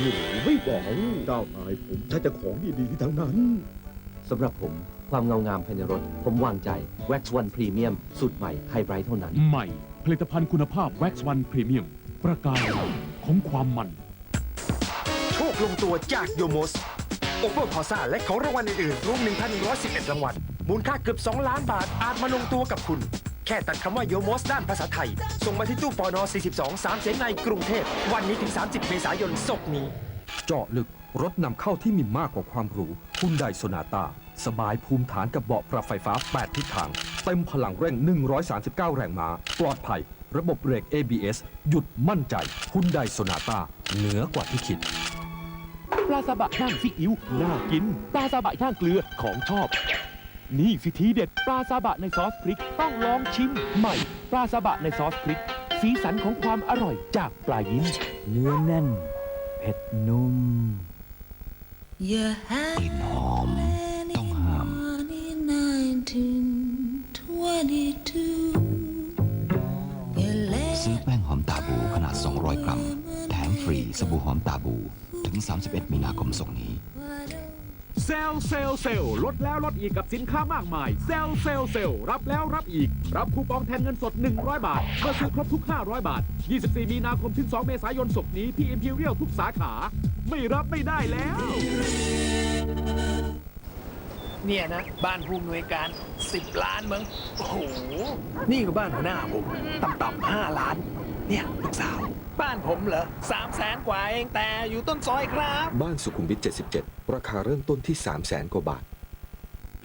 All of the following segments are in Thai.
ไม่รู้ไม่บอกเจ้านายผมใช้แต่ของดีๆทั้งนั้น สำหรับผมความเงางามภายในรถ ผมวางใจ Wax One Premium สูตรใหม่ไฮไบรท์เท่านั้น ใหม่ ผลิตภัณฑ์คุณภาพ Wax One Premium ประกายของความมัน โชคลงตัวจากโยโมสโอเวอร์คอซ่าและของรางวัลอื่นๆรวม1,111 รางวัลมูลค่าเกือบ 2 ล้านบาทอาจมาลงตัวกับคุณ แค่ตัดคำว่าโยโมสด้านภาษาไทย ส่งมาที่ตู้ปอนอ42 3 เสนในกรุงเทพ วันนี้ถึง 30 เมษายนศกนี้ เจาะลึกรถนำเข้าที่มีมากกว่าความหรูคุณไดโซนาตาสบายภูมิฐานกับเบาะปรับไฟฟ้า 8 ทิศทาง เต็มพลังเร่ง 139 แรงม้า ปลอดภัย ระบบเบรก ABS หยุดมั่นใจคุณไดโซนาตาเหนือกว่าที่คิดปลาซาบะย่างซีอิ๊วน่ากินปลาซาบะย่างเกลือของชอบ นี่สิทีเด็ดปลาซาบะในซอสพริกต้องลองชิมใหม่ ปลาซาบะในซอสพริก สีสันของความอร่อยจากปลายิ้มเนื้อแน่น เผ็ดนุ่มกลิ่นหอม ต้องห้าม ซื้อแป้งหอมตาบูขนาด 200 กรัม แถมฟรีสบู่หอมตาบู ถึง 31 มีนาคมศกนี้ เซลเซลเซลลดแล้วลดอีกกับสินค้ามากมาย เซลเซลเซลรับแล้วรับอีก รับคูปองแทนเงินสด 100 บาท เมื่อซื้อครบทุก 500 บาท 24 มีนาคมถึง 2 เมษายนศกนี้ที่ Imperial ทุกสาขา ไม่รับไม่ได้แล้ว เนี่ยนะ บ้านผู้อำนวยการ 10 ล้านมึงโอ้โห นี่ก็บ้านหัวหน้าผมต่ำๆ5ล้าน เนี่ยลูกสาว บ้านผมเหรอ3แสนกว่าเองแต่อยู่ต้นซอยครับ บ้านสุขุมวิท 77 ราคาเริ่มต้นที่ 3 0 0แสนกว่าบาท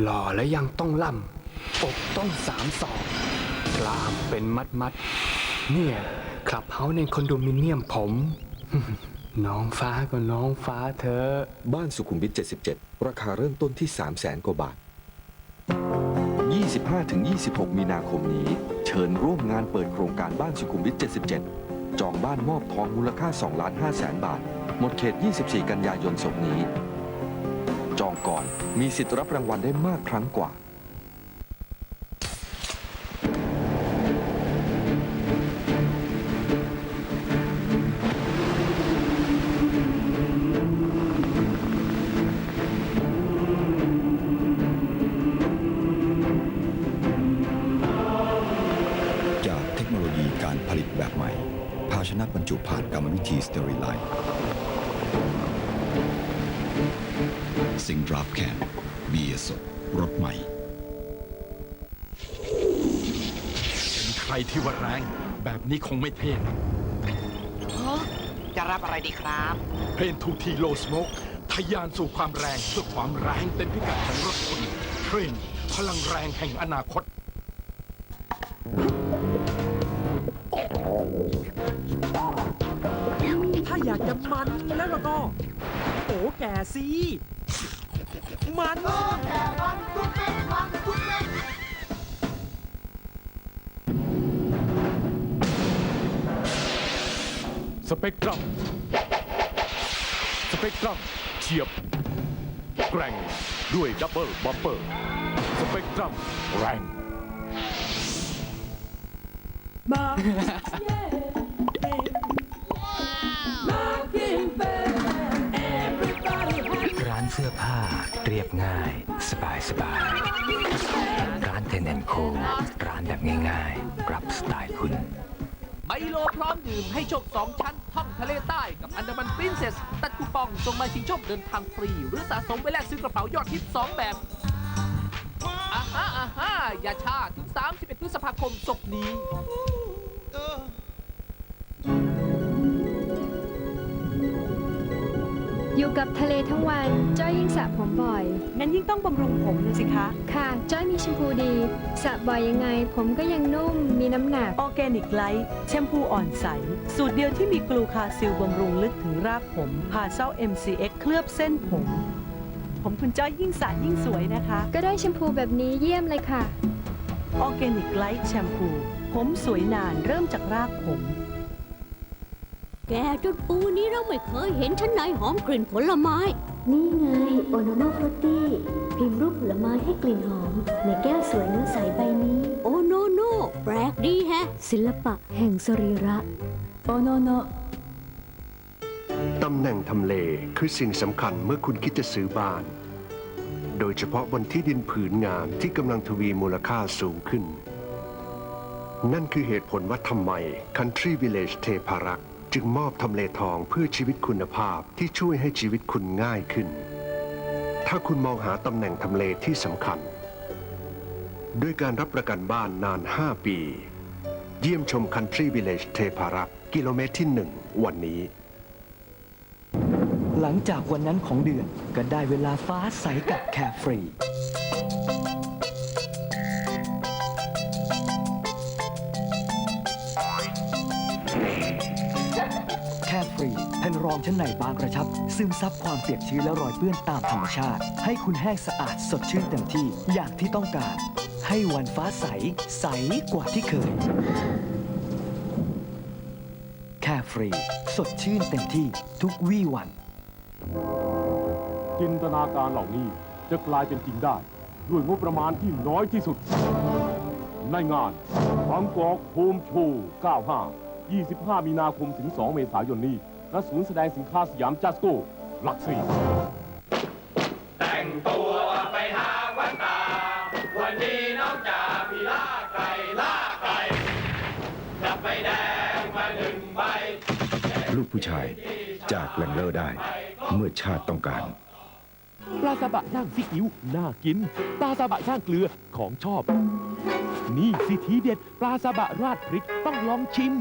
หล่อและยังต้องล่ำอกต้องสามศอกกลามเป็นมัดมัดๆเนี่ยคลับเฮาส์ในคอนโดมิเนียมผม น้องฟ้าก็น้องฟ้าเธอะบ้านสุขุมวิท 77 ราคาเริ่มต้นที่ 3 0 0แสนกว่าบาท 25-26 มีนาคมนี้ เชิญร่วมงานเปิดโครงการบ้านสุขุมวิท 77 จองบ้านมอบทองมูลค่า2ล้าน5แสนบาท หมดเขต 24 กันยายนศกนี้ จองก่อนมีสิทธิ์รับรางวัลได้มากครั้งกว่า นะบรรจุผ่านกรรมวิธีสเตอริไลน์สิงดราฟแคนเบียร์สดรสใหม่ใครที่ว่าแรง แบบนี้คงไม่เท่นะจะรับอะไรดีครับ เพลนทูทีโลสโมกทะยานสู่ความแรงเพื่อความแรงเต็มพิกัดของรถคุณเทรนพลังแรงแห่งอนาคตถ้าอยากจะมันแล้วแล้วก็โอ้แก่สิมันสเปกตรัมสเปกตรัมเฉียบ แกร่งด้วยดับเบิลบัมเปอร์สเปกตรัมแรงร้ ยบง่าย สบายสบาย ร้านเทนแอนโคร้านแบบง่ายๆ รับสไตล์คุณ ไมโลพร้อมดื่มให้โชคสองชั้น ท่องทะเลใต้กับอันดามันปรินเซส ตัดคูปองส่งมาชิงโชคเดินทางฟรี หรือสะสมไปแลกซื้อกระเป๋ายอดฮิตสองแบบอาฮะอาฮะอย่าชาถึง 31 พฤษภาคมศกนี้ อยู่กับทะเลทั้งวัน จ้อยยิ่งสระผมบ่อย งั้นยิ่งต้องบำรุงผมนะสิคะ ค่ะ จ้อยมีแชมพูดีสระบ่อยยังไง ผมก็ยังนุ่ม มีน้ำหนัก ออร์แกนิกไลท์แชมพูอ่อนใส สูตรเดียวที่มีกลูคาซิลบำรุงลึกถึงรากผมพาเซล MCX เคลือบเส้นผม ผมคุณจ้อยยิ่งสระยิ่งสวยนะคะ ก็ได้แชมพูแบบนี้เยี่ยมเลยค่ะ ออร์แกนิกไลท์แชมพูผมสวยนานเริ่มจากรากผม แกจนปูนี้เราไม่เคยเห็นชั้นในหอมกลิ่นผลไม้ นี่ไงโอโนโนฟรุตตี้พิมพ์รูปผลไม้ให้กลิ่นหอม ในแก้วสวยเนื้อใสใบนี้ โอโนโนแปลกดีแฮะ ศิลปะแห่งสรีระ โอโนโนตำแหน่งทำเลคือสิ่งสำคัญเมื่อคุณคิดจะซื้อบ้าน โดยเฉพาะบนที่ดินผืนงามที่กำลังทวีมูลค่าสูงขึ้น นั่นคือเหตุผลว่าทำไม Country Village เทพารักษ์ จึงมอบทำเลทองเพื่อชีวิตคุณภาพที่ช่วยให้ชีวิตคุณง่ายขึ้น ถ้าคุณมองหาตำแหน่งทำเลที่สำคัญ ด้วยการรับประกันบ้านนาน 5 ปี เยี่ยมชม Country Village เทพารักษ์กิโลเมตรที่ 1 วันนี้ หลังจากวันนั้นของเดือนก็ได้เวลาฟ้าใสกับแคฟรี องชั้นในบางกระชับ ซึมซับความเปียกชื้นและรอยเปื้อนตามธรรมชาติ ให้คุณแห้งสะอาดสดชื่นเต็มที่อย่างที่ต้องการ ให้วันฟ้าใส ใสกว่าที่เคย แค่ฟรี สดชื่นเต็มที่ทุกวี่วัน จินตนาการเหล่านี้จะกลายเป็นจริงได้ ด้วยงบประมาณที่น้อยที่สุด ในงานบางกอกโฮมโชว์ 95 25 มีนาคมถึง 2 เมษายนนี้ ณศูนย์แสดงสินค้าสยามจัสโกหลักสี่แต่งตัวไปหาวันตา วันนี้น้องจ่าพี่ล่าไก่ล่าไก่จับใบแดงมาหนึ่งใบลูกผู้ชายจากแหล่งเลอร์ได้ เมื่อชาติต้องการ ปลาซาบะย่างซีอิ๊วน่ากินปลาซาบะย่างเกลือของชอบ นี่สิทีเด็ด ปลาซาบะราดพริกต้องลองชิม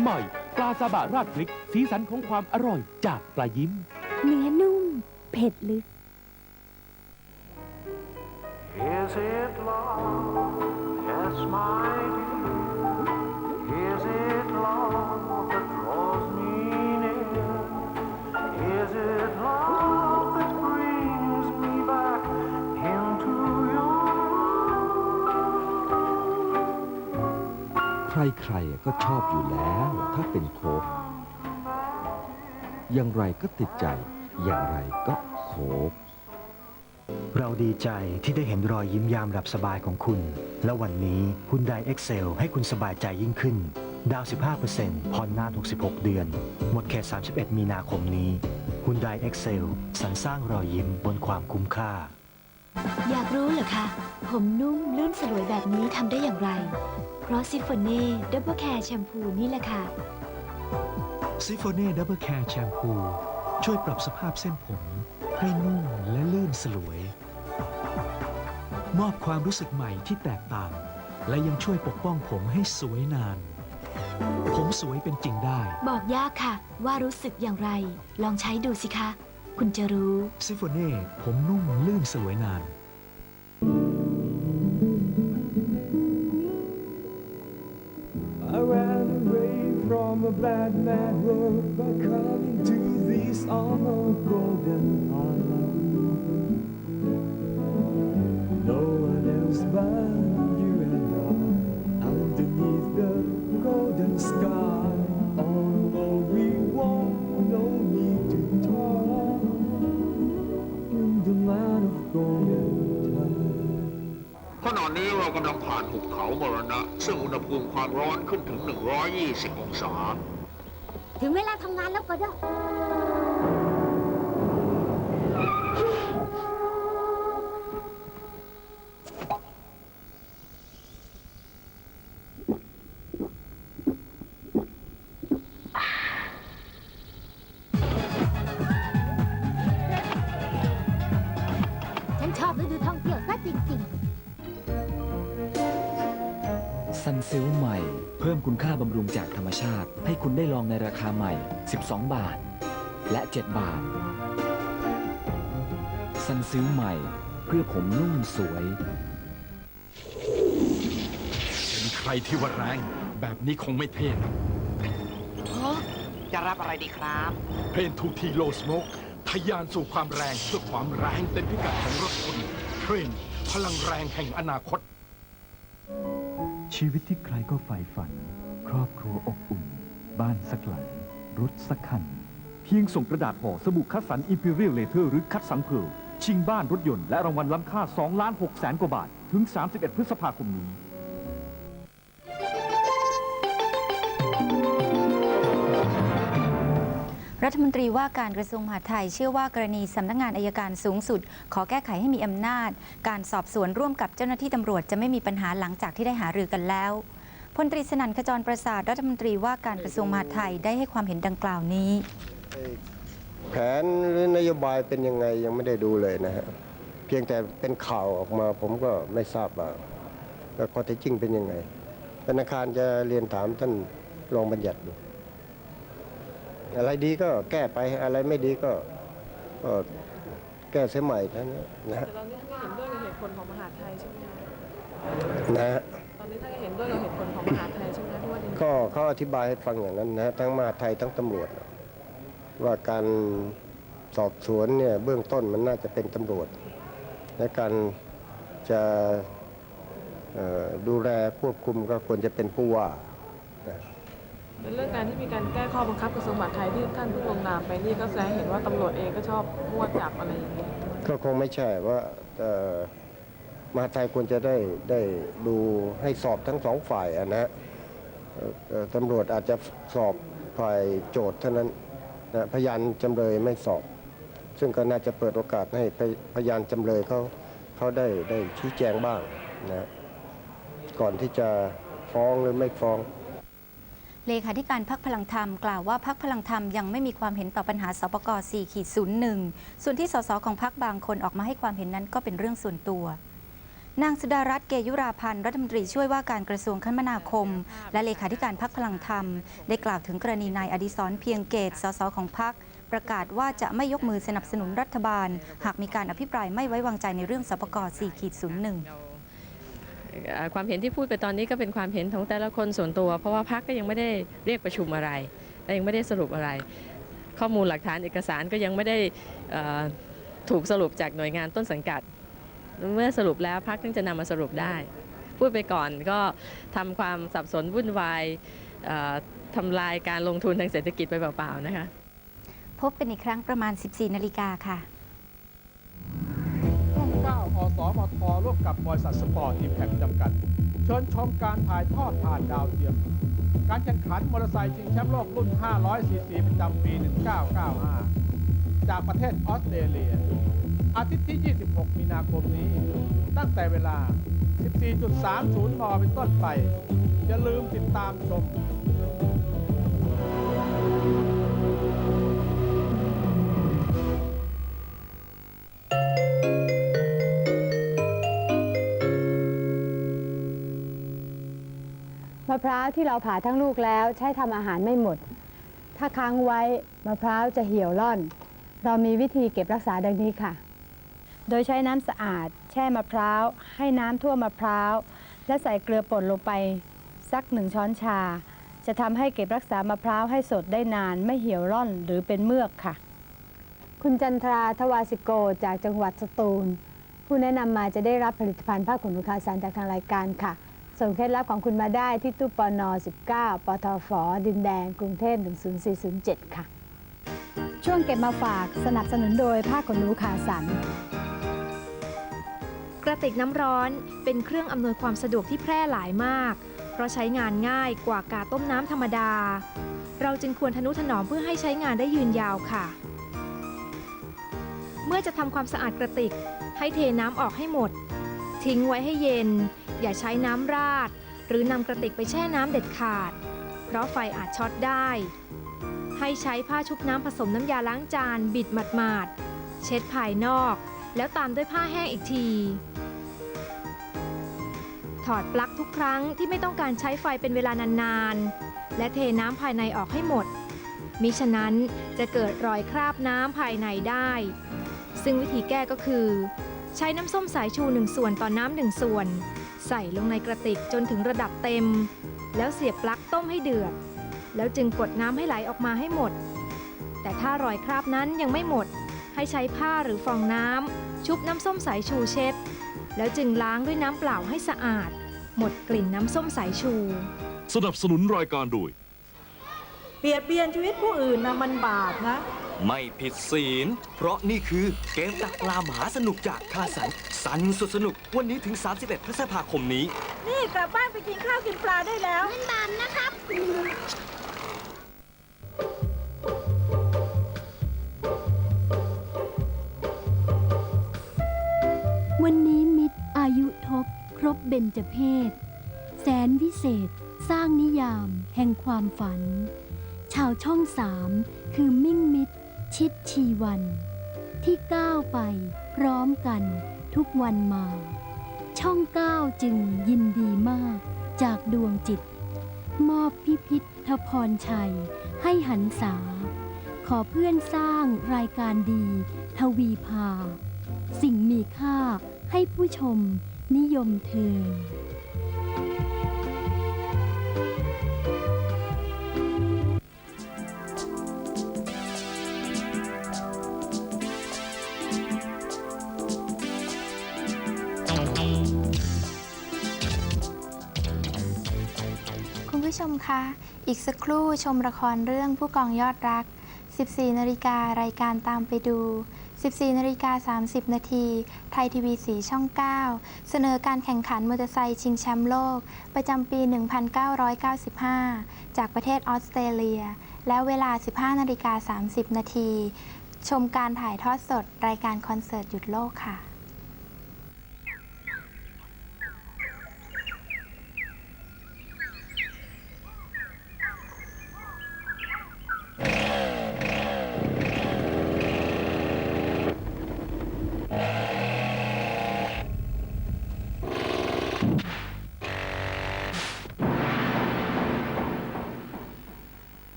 ใหม่ป ลาซาบะราดพริก สีสันของความอร่อยจากปลายิ้ม เนื้อนุ่ม เผ็ดลึก Is it love? Yes, my dear. ใครๆก็ชอบอยู่แล้ว ถ้าเป็นโค้กอย่างไรก็ติดใจ อย่างไรก็โค้กเราดีใจที่ได้เห็นรอยยิ้มยามหลับสบายของคุณ และวันนี้คุณไดเอ็กเซลให้คุณสบายใจยิ่งขึ้น ดาว 15%ผ่อนนาน 66 เดือน หมดเขต 31 มีนาคมนี้คุณไดเอ็กเซลสรรสร้างรอยยิ้มบนความคุ้มค่า อยากรู้เหรอคะ ผมนุ่มลื่นสลวยแบบนี้ทำได้อย่างไรเพ ราะซิฟโฟเน่ดับเบิลแคร์แชมพูนี่แหละค่ะ ซิโฟเน่ดับเบิลแคร์แชมพูช่วยปรับสภาพเส้นผม ให้นุ่มและลื่นสลวย มอบความรู้สึกใหม่ที่แตกต่าง และยังช่วยปกป้องผมให้สวยนาน ผมสวยเป็นจริงได้ บอกยากค่ะ ว่ารู้สึกอย่างไร ลองใช้ดูสิคะ คุณจะรู้ ซิโฟเน่ผมนุ่มลื่นสลวยนาน a bad, bad world by coming to this honor golden island. No one else but you and I, underneath the golden sky. ขณะนี้เรากำลังผ่านหุบเขามรณะ ซึ่งอุณหภูมิความร้อนขึ้นถึง 120 องศา ถึงเวลาทำงานแล้วก็ได้ฉั ซันซิลใหม่ เพิ่มคุณค่าบำรุงจากธรรมชาติ ให้คุณได้ลองในราคาใหม่ 12 บาท และ 7 บาท ซันซิลใหม่ เพื่อผมนุ่มสวย เป็นใครที่ว่าแรง แบบนี้คงไม่เท่นะจะรับอะไรดีครับ เพนทูทีโลสโมกทะยานสู่ความแรงเพื่อความแรงเต็มพิกัดของรถคุณเทรนพลังแรงแห่งอนาคต ชีวิตที่ใครก็ใฝ่ฝัน ครอบครัวอบอุ่น บ้านสักหลัง รถสักคัน เพียงส่งกระดาษห่อสบู่คัดสรรอิมพีเรียลเลเทอร์หรือคัดสรรเพลชิงบ้านรถยนต์และรางวัลล้ำค่า 2 ล้าน6แสนกว่าบาท ถึง 31 พฤษภาคมนี้ รัฐมนตรีว่าการกระทรวงมหาดไทยเชื่อว่ากรณีสำนักงานอายการสูงสุด ขอแก้ไขให้มีอำนาจ การสอบสวนร่วมกับเจ้าหน้าที่ตำรวจจะไม่มีปัญหาหลังจากที่ได้หารือกันแล้วพลตรีสนั่นขจรประสาทรัฐมนตรีว่าการกระทรวงมหาดไทยได้ให้ความเห็นดังกล่าวนี้ แผนหรือนโยบายเป็นยังไงยังไม่ได้ดูเลยนะฮะเพียงแต่เป็นข่าวออกมาผมก็ไม่ทราบว่าว่าข้อเท็จจริงเป็นยังไงธนาคารจะเรียนถามท่านรองบัญญัติดู อะไรดีก็แก้ไปอะไรไม่ดีก็ก็แก้เสียใหม่เท่านั้นนะฮะแต่ตอนนี้ท่านก็เห็นด้วยกับเหตุผลของมหาดไทยใช่ไหมคะนะฮะตอนนี้ท่านก็เห็นด้วยกับเหตุผลของมหาดไทยใช่ไหมคะที่ว่าดินก็เขาอธิบายให้ฟังอย่างนั้นนะฮะทั้งมหาดไทยทั้งตำรวจ ว่าการสอบสวนเนี่ยเบื้องต้นมันน่าจะเป็นตำรวจ และการจะเอ่อดูแลควบคุมก็ควรจะเป็นผู้ว่านะ ในเรื่องการที่มีการแก้ข้อบังคับกระทรวงมหาดไทยที่ท่านเพิ่งลงนามไปนี่ก็แสดงเห็นว่าตำรวจเองก็ชอบมั่วจับอะไรอย่างเงี้ก็คงไม่ใช่ว่ามหาดไทยควรจะได้ได้ดูให้สอบทั้งสองฝ่ายะนะตำรวจอาจจะสอบฝ่ายโจทย์เท่านั้นนะพยานจำเลยไม่สอบ ซึ่งก็น่าจะเปิดโอกาสให้พพยานจำเลยเขาเขาได้ได้ชี้แจงบ้างนะก่อนที่จะฟ้องหรือไม่ฟ้อง เลขาธิการพักพลังธรรมกล่าวว่าพักพลังธรรมยังไม่มีความเห็นต่อปัญหาสปก4ขีด01 ส่วนที่สสของพักบางคนออกมาให้ความเห็นนั้นก็เป็นเรื่องส่วนตัวนางสุดารัตน์เกยุราพันธ์รัฐมนตรีช่วยว่าการกระทรวงคมนาคม และเลขาธิการพักพลังธรรม ได้กล่าวถึงกรณีนายอดิศรเพียงเกตสสของพักประกาศว่าจะไม่ยกมือสนับสนุนรัฐบาล หากมีการอภิปรายไม่ไว้วางใจในเรื่องสปก4ขีด01เอ่อ ความเห็นที่พูดไปตอนนี้ก็เป็นความเห็นของแต่ละคนส่วนตัว เพราะว่าพักก็ยังไม่ได้เรียกประชุมอะไรและยังไม่ได้สรุปอะไร ข้อมูลหลักฐานเอกสารก็ยังไม่ได้ถูกสรุปจากหน่วยงานต้นสังกัด เมื่อสรุปแล้วพักถึงจะนำมาสรุปได้ พูดไปก่อนก็ทำความสับสนวุ่นวายทำลายการลงทุนทางเศรษฐกิจไปเปล่าๆนะคะ พบกันอีกครั้งประมาณ 14 นาฬิกาค่ะ สมทร่วมกับบริษัทสปอร์ตอิมแพคจำกัด เชิญชมการถ่ายทอดผ่านดาวเทียม การแข่งขันมอเตอร์ไซค์ชิงแชมป์โลกรุ่น 500 ซีซีประจำปี 1995 จากประเทศออสเตรเลีย อาทิตย์ที่ 26 มีนาคมนี้ ตั้งแต่เวลา 14.30 น เป็นต้นไป อย่าลืมติดตามชม มะพร้าวที่เราผ่าทั้งลูกแล้วใช้ทำอาหารไม่หมด ถ้าค้างไว้มะพร้าวจะเหี่ยวร่อน เรามีวิธีเก็บรักษาดังนี้ค่ะ โดยใช้น้ำสะอาด แช่มะพร้าว ให้น้ำทั่วมะพร้าว และใส่เกลือป่นลงไปสักหนึ่งช้อนชา จะทำให้เก็บรักษามะพร้าวให้สดได้นานไม่เหี่ยวร่อนหรือเป็นเมือกค่ะ คุณจันทราทวาสิโกจากจังหวัดสตูล ผู้แนะนำมาจะได้รับผลิตภัณฑ์ผ้าขนหนูคาสันจากทางรายการค่ะ ส่งเคล็ดลับของคุณมาได้ที่ตู้ปน19 ปทฟดินแดง กรุงเทพ10407 ค่ะ ช่วงเก็บมาฝากสนับสนุนโดยผ้าขนหนูขาสัน กระติกน้ำร้อนเป็นเครื่องอำนวยความสะดวกที่แพร่หลายมาก เพราะใช้งานง่ายกว่ากาต้มน้ำธรรมดา เราจึงควรทนุถนอมเพื่อให้ใช้งานได้ยืนยาวค่ะ เมื่อจะทำความสะอาดกระติก ให้เทน้ำออกให้หมด ทิ้งไว้ให้เย็น อย่าใช้น้ำราด หรือนำกระติกไปแช่น้ำเด็ดขาด เพราะไฟอาจช็อตได้ ให้ใช้ผ้าชุบน้ำผสมน้ำยาล้างจานบิดหมาดๆ เช็ดภายนอก แล้วตามด้วยผ้าแห้งอีกที ถอดปลั๊กทุกครั้งที่ไม่ต้องการใช้ไฟเป็นเวลานานๆ และเทน้ำภายในออกให้หมด มิฉะนั้นจะเกิดรอยคราบน้ำภายในได้ ซึ่งวิธีแก้ก็คือ ใช้น้ำส้มสายชูหนึ่งส่วนต่อน้ำหนึ่งส่วน ใส่ลงในกระติกจนถึงระดับเต็ม แล้วเสียบปลั๊กต้มให้เดือด แล้วจึงกดน้ำให้ไหลออกมาให้หมด แต่ถ้ารอยคราบนั้นยังไม่หมด ให้ใช้ผ้าหรือฟองน้ำชุบน้ำส้มสายชูเช็ด แล้วจึงล้างด้วยน้ำเปล่าให้สะอาด หมดกลิ่นน้ำส้มสายชู สนับสนุนรายการโดย เบียดเบียนชีวิตผู้อื่นนะมันบาปนะ ไม่ผิดศีล เพราะนี่คือเกมตักปลาหมาสนุกจากคาสัน สันสุดสนุก วันนี้ถึง 31 พฤษภาคมนี้ นี่กลับบ้านไปกินข้าวกินปลาได้แล้ว เล่นบานนะครับ วันนี้มิตรอายุทบครบเบญจเพศ แสนวิเศษ สร้างนิยาม แห่งความฝัน ชาวช่องสามคือมิ่งมิตร ชิดชีวัน ที่ก้าวไปพร้อมกันทุกวันมา ช่องก้าจึงยินดีมากจากดวงจิต มอบพิพิธพรชัยให้หันษา ขอเพื่อนสร้างรายการดี ทวีพา สิ่งมีค่าให้ผู้ชมนิยมเทิน คะ อีกสักครู่ชมละครเรื่องผู้กองยอดรัก 14 นาฬิการายการตามไปดู 14 นาฬิกา 30 นาที ไทยทีวีสีช่อง 9 เสนอการแข่งขันมอเตอร์ไซค์ชิงแชมป์โลก ประจำปี 1995 จากประเทศออสเตรเลีย แล้วเวลา 15 นาฬิกา 30 นาที ชมการถ่ายทอดสดรายการคอนเสิร์ตหยุดโลกค่ะ